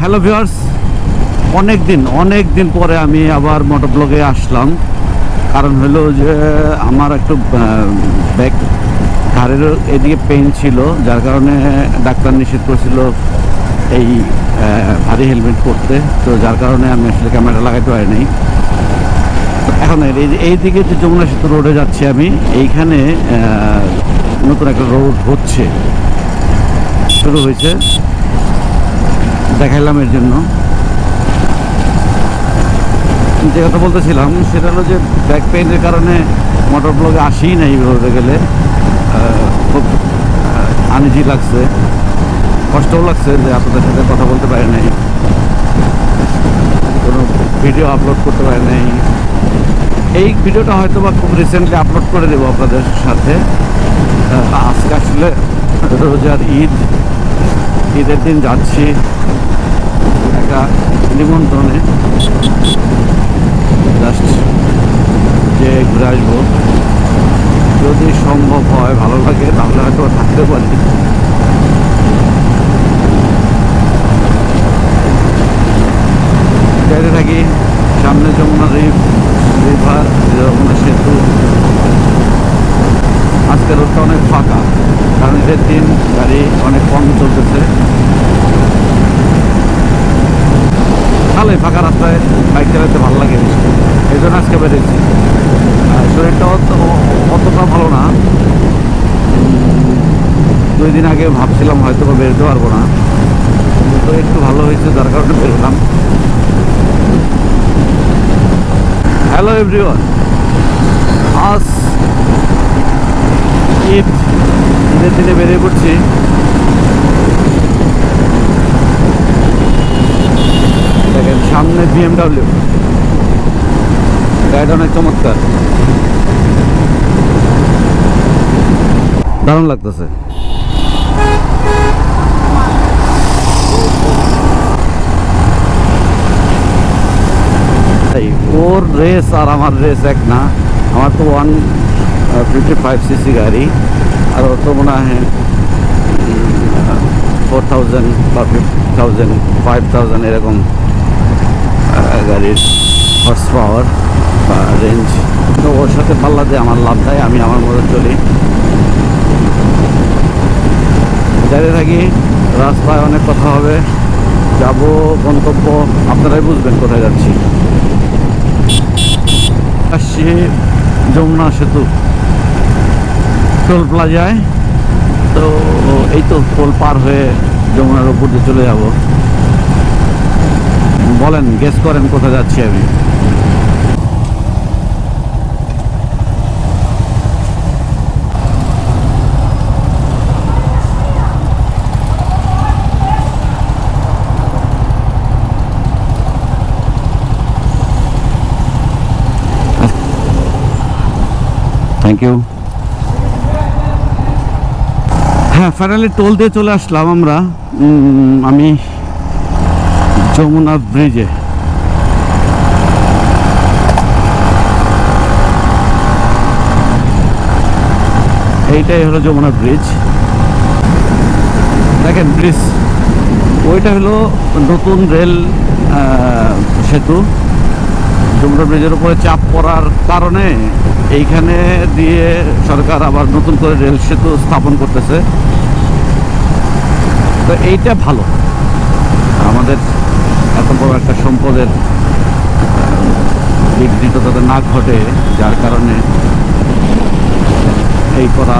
Hello viewers অনেক দিন অনেক দিন পরে আমি আবার মোটর ব্লগে আসলাম। কারণ হলো যে, আমার একটু ব্যাক ঘাড়ের এদিকে পেন ছিল, যার কারণে ডাক্তার নিষেধ করেছিল এই ভারী হেলমেট পরতে। তো যার কারণে আমি আসলে ক্যামেরা লাগাতে পারিনি। এখন এই দিকে যে যমুনা সেতু রোডে যাচ্ছি আমি, এইখানে নতুন একটা রোড হচ্ছে। শুরু হয়েছে। দেখাইলাম এর জন্য। যে কথা বলতেছিলাম, সেটা হলো যে ব্যাক পেইনের কারণে মোটর ব্লগে আসেই নাই বলতে গেলে। খুব আনিজি লাগছে। কষ্টও লাগছে যে আপনাদের সাথে কথা বলতে পারি নাই। কোনো ভিডিও আপলোড করতে পারে নাই। এই ভিডিওটা হয়তো বা খুব রিসেন্টলি আপলোড করে দেবো আপনাদের সাথে। আজকে আসলে রোজার ঈদ। ঈদের দিন যাচ্ছি। একটা নিমন্ত্রণে জাস্ট যে ঘুরে আসব। যদি সম্ভব হয়, ভালো লাগে, তাহলে হয়তো থাকতে পারি। যাইতে থাকি, সামনে যমুনা রিভ রিভার, যমুনা সেতু। আজকে রোডটা অনেক ফাঁকা, কারণ ঈদের দিন গাড়ি অনেক কম চলতেছে। ফাঁকা রাস্তায় বাইক চালাতে ভালো লাগে এই জন্য আজকে বেরিয়েছি শরীরটা অত অতটা ভালো না। দুই দিন আগে ভাবছিলাম হয়তো বা বেরোতে পারব না। তো একটু ভালো হয়েছে, যার কারণে বেরোলাম। হ্যালো এভরিওয়ান আজ ঈদ। ঈদের দিনে বেরিয়ে পড়ছি দেখেন সামনে বিএমডাব্লিউ গাড়িটা অনেক চমৎকার। দারুণ লাগতেছে। ওর রেস আর আমার রেস এক না। আমার তো ওয়ান ফিফটি ফাইভ সিসি গাড়ি। আর ওর তো মনে হয় ফোর থাউজেন্ড বা ফিফটি থাউজেন্ড ফাইভ থাউজেন্ড এরকম। গাড়ির হর্স পাওয়ার বা রেঞ্জ তো ওর সাথে পাল্লা দিয়ে আমার লাভ দেয় আমি আমার মতো চলি। যাতে থাকি রাস্তায় অনেক কথা হবে। যাব গন্তব্য আপনারাই বুঝবেন কোথায় যাচ্ছি। আসছি যমুনা সেতু। টোল প্লাজায়। তো এই তো টোল পার হয়ে যমুনার উপর দিয়ে চলে যাব। বলেন গেস করেন কোথায় যাচ্ছি আমি। ইউ হ্যাঁ ফাইনালি টোল দিয়ে চলে আসলাম আমরা। আমি যমুনা ব্রিজে। এইটাই হলো যমুনা ব্রিজ। দেখেন, ব্রিজ, ওইটা হলো নতুন রেল সেতু। যমুনা ব্রিজের উপরে চাপ পড়ার কারণে এইখানে দিয়ে সরকার আবার নতুন করে রেল সেতু স্থাপন করতেছে। তো এইটা ভালো। আমাদের এত বড় একটা সম্পদের বিঘ্নিত যাতে না ঘটে, যার কারণে এই করা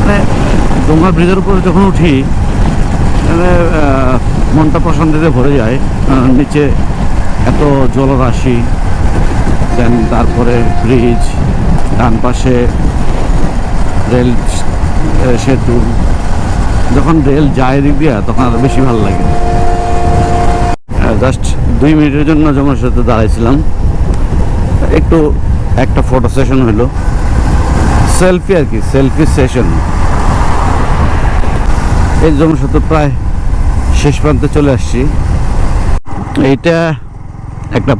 মানে ডোঙ্গা ব্রিজের উপরে যখন উঠি মানে মনটা প্রশান্তিতে ভরে যায়। নিচে এত জলরাশি দেন তারপরে ব্রিজ, ডান পাশে রেল সেতু যখন রেল যায় দিক দিয়া, তখন আরও বেশি ভালো লাগে। জাস্ট দুই মিনিটের জন্য যখন সাথে দাঁড়াইছিলাম, একটু একটা ফটো সেশন হলো সেলফি আর কি সেলফি সেশন এই জন্য সাথে প্রায় শেষ প্রান্তে চলে আসছি, এইটা একটা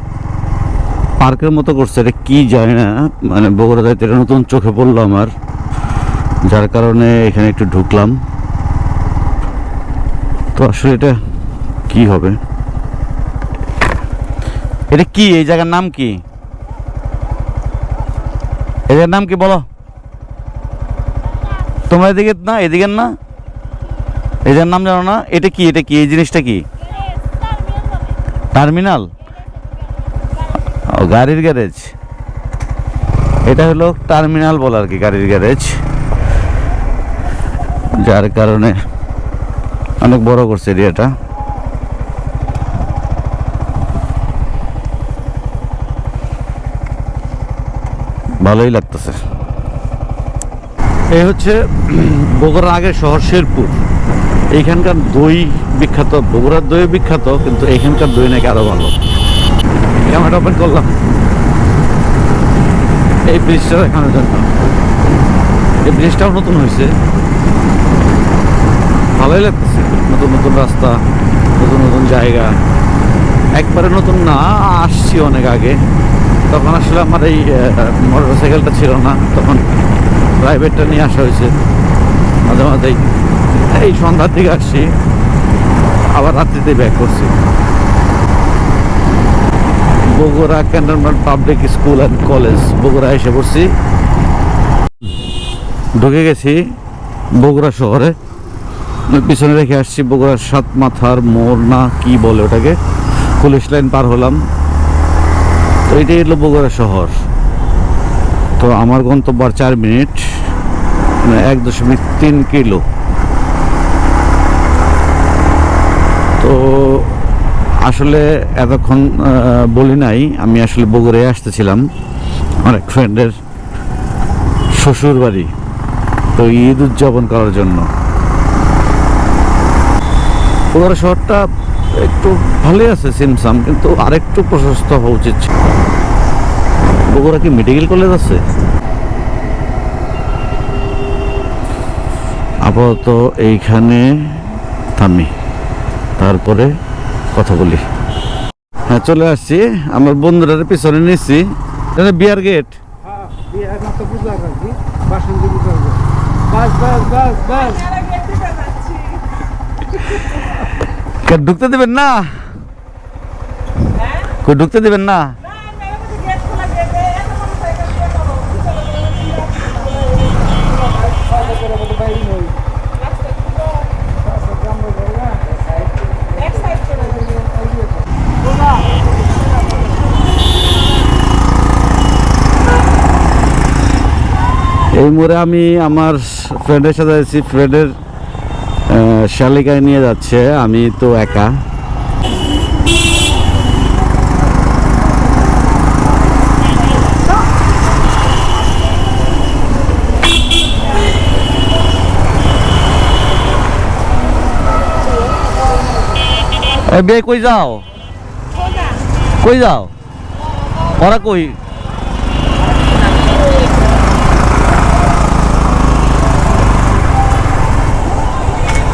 পার্কের মতো করছে, এটা কি জানি না মানে বগুড়া যাইতে এটা নতুন চোখে পড়ল আমার, যার কারণে এখানে একটু ঢুকলাম। তো আসলে এটা কি হবে? এটা কি? এই জায়গার নাম কি? জায়গার নাম কি বলো? তোমরা এদিকে না এদিকের না। জায়গার নাম জানো না? এটা কি? এটা কি? এই জিনিসটা কি? টার্মিনাল? গাড়ির গ্যারেজ। এটা হলো টার্মিনাল বলে আর কি, গাড়ির গ্যারেজ। যার কারণে অনেক বড় করছে এরিয়াটা ভালোই লাগতেছে। এই হচ্ছে বগুড়ার আগের শহর শেরপুর। এইখানকার দই বিখ্যাত, বগুড়ার দই বিখ্যাত, কিন্তু এখানকার দই নাকি আরও ভালো। ক্যামেরা ওপেন করলাম। এই ব্রিজটা দেখানোর জন্য। এই ব্রিজটাও নতুন হয়েছে। ভালোই লাগতেছে। নতুন নতুন রাস্তা, নতুন নতুন জায়গা। একবারে নতুন না, আসছি অনেক আগে। তখন আসলে আমার এই মোটর সাইকেলটা ছিল না। তখন প্রাইভেটটা নিয়ে আসা হয়েছে, মাঝে মাঝেই। এই সন্ধ্যার দিকে আসছি, আবার রাত্রিতে ব্যাক করছি। Bogura cantonment public school and college Bogura এসে পড়ছি। ঢুকে গেছি বগুড়া শহরে। পিছনে রেখে আসছি, বগুড়ার সাত মাথার মোড় না কি বলে ওটাকে। পুলিশ লাইন পার হলাম। তো এটাই হলো বগুড়া শহর। তো আমার গন্তব্য আর চার মিনিট মানে এক দশমিক তিন কিলো। তো আসলে এতক্ষণ বলি নাই, আমি আসলে বগুড়ায় আসতেছিলাম। আমার এক ফ্রেন্ডের শ্বশুর বাড়ি তো ঈদ উদযাপন করার জন্য। বগুড়া শহরটা একটু ভালোই আছে সিমসাম কিন্তু আরেকটু প্রশস্ত হওয়া উচিত। বগুড়া কি মেডিকেল কলেজ আছে? আপাতত এইখানে থামি তারপরে কথা বলি। হ্যাঁ চলে আসছি। আমার বন্ধুরা পিছনে নিচ্ছি বিয়ার গেট হ্যাঁ, বাস বাস বাস বাস কে ঢুকতে দেবেন না? ঢুকতে দেবেন না? এই মোড়ে আমি আমার ফ্রেন্ডের সাথে আছি। ফ্রেন্ডের শালিকায় নিয়ে যাচ্ছে আমি তো একা। বে কই যাও? কই যাও? ওরা কই?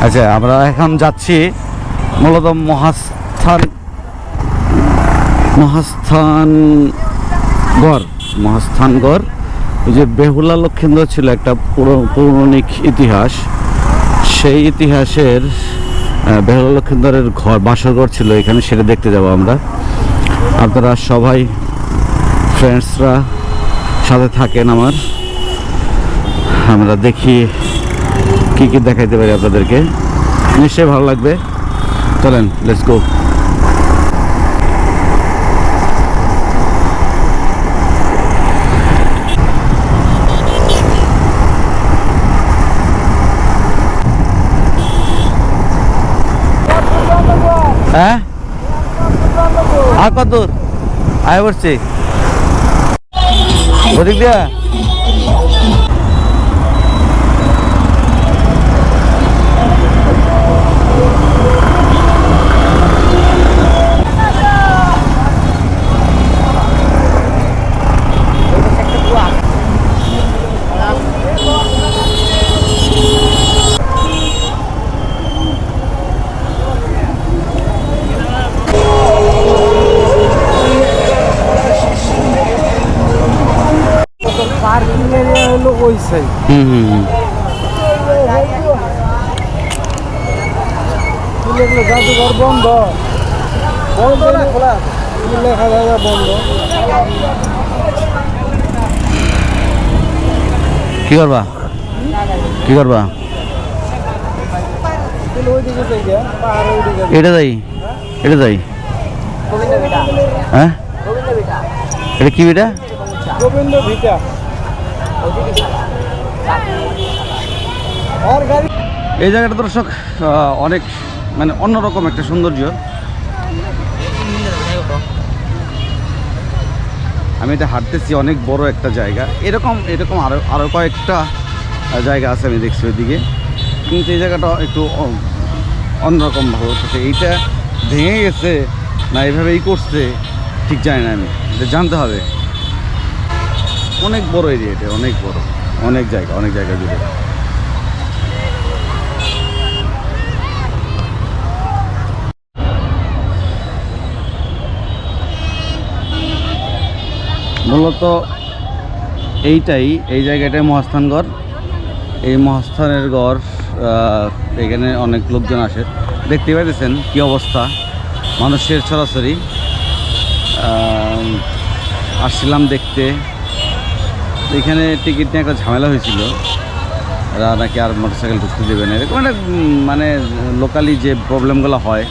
আচ্ছা আমরা এখন যাচ্ছি মূলত মহাস্থান মহাস্থানগড় মহাস্থানগড় যে বেহুলা লক্ষেন্দ্র ছিল একটা পুরো- পৌরাণিক ইতিহাস। সেই ইতিহাসের বেহুলা লক্ষেন্দ্রের ঘর বাসরঘর ছিল এখানে, সেটা দেখতে যাব আমরা। আপনারা সবাই ফ্রেন্ডসরা সাথে থাকেন আমার। আমরা দেখি কি কি দেখাইতে পারি আপনাদেরকে? নিশ্চয়ই ভালো লাগবে। চলেন লেটস গো হ্যাঁ? আর কত আয় পড়ছি ওদিক দিয়া? ওই সাইড জাদুঘর বন্ধ। বন্ধ না খোলা? লেখা দেখা বন্ধ। কি করবা? কি করবা? এটা যাই? এটা যাই? হ্যাঁ? এটা কি বেটা? গোবিন্দ ভিটা। এই জায়গাটা দর্শক অনেক মানে অন্যরকম একটা সৌন্দর্য। আমি এটা হাঁটতেছি, অনেক বড় একটা জায়গা। এরকম এরকম আরও আরও কয়েকটা জায়গা আছে আমি দেখছি ওইদিকে। কিন্তু এই জায়গাটা একটু অন্যরকম ভালো হচ্ছে এইটা ভেঙে গেছে না এইভাবেই করছে, ঠিক জানি না আমি। জানতে হবে। অনেক বড় এরিয়া এটা, অনেক বড়। অনেক জায়গা অনেক জায়গা জুড়ে মূলত এইটাই, এই জায়গাটায় মহাস্থানগড় এই মহাস্থানের গড় এখানে অনেক লোকজন আসে। দেখতে পাইতেছেন কি অবস্থা? মানুষের সরাসরি আসছিলাম দেখতে। এখানে টিকিট নিয়ে একটা ঝামেলা হয়েছিল। এরা নাকি আর মোটরসাইকেল ঢুকতে দেবে না। এরকম একটা মানে লোকালি যে প্রবলেমগুলো হয়,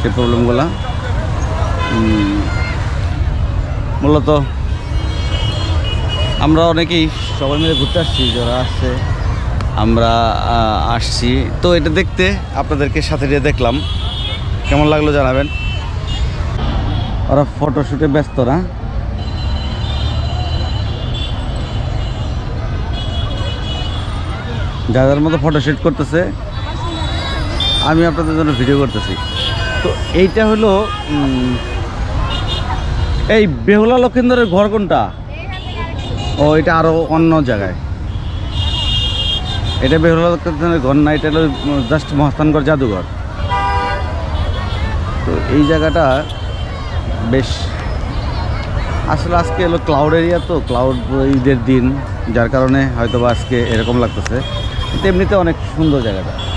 সেই প্রবলেমগুলো মূলত আমরা অনেকেই সবাই মিলে ঘুরতে আসছি, যারা আসছে আমরা আসছি। তো এটা দেখতে আপনাদেরকে সাথে নিয়ে দেখলাম। কেমন লাগল জানাবেন? ওরা ফটোশ্যুটে ব্যস্ত না। যাদের মতো ফটোশ্যুট করতেছে। আমি আপনাদের জন্য ভিডিও করতেছি। তো এইটা হলো এই বেহুলা লক্ষিন্দরের ঘর কোনটা? ও, এটা আরও অন্য জায়গায়। এটা বেহুলা লক্ষিন্দরের ঘর না, এটা হলো জাস্ট মহাস্থানগড় জাদুঘর। তো এই জায়গাটা বেশ, আসলে আজকে হলো ক্লাউড এরিয়া তো ক্লাউড ঈদের দিন, যার কারণে হয়তো আজকে এরকম লাগতেছে। কিন্তু এমনিতে অনেক সুন্দর জায়গাটা।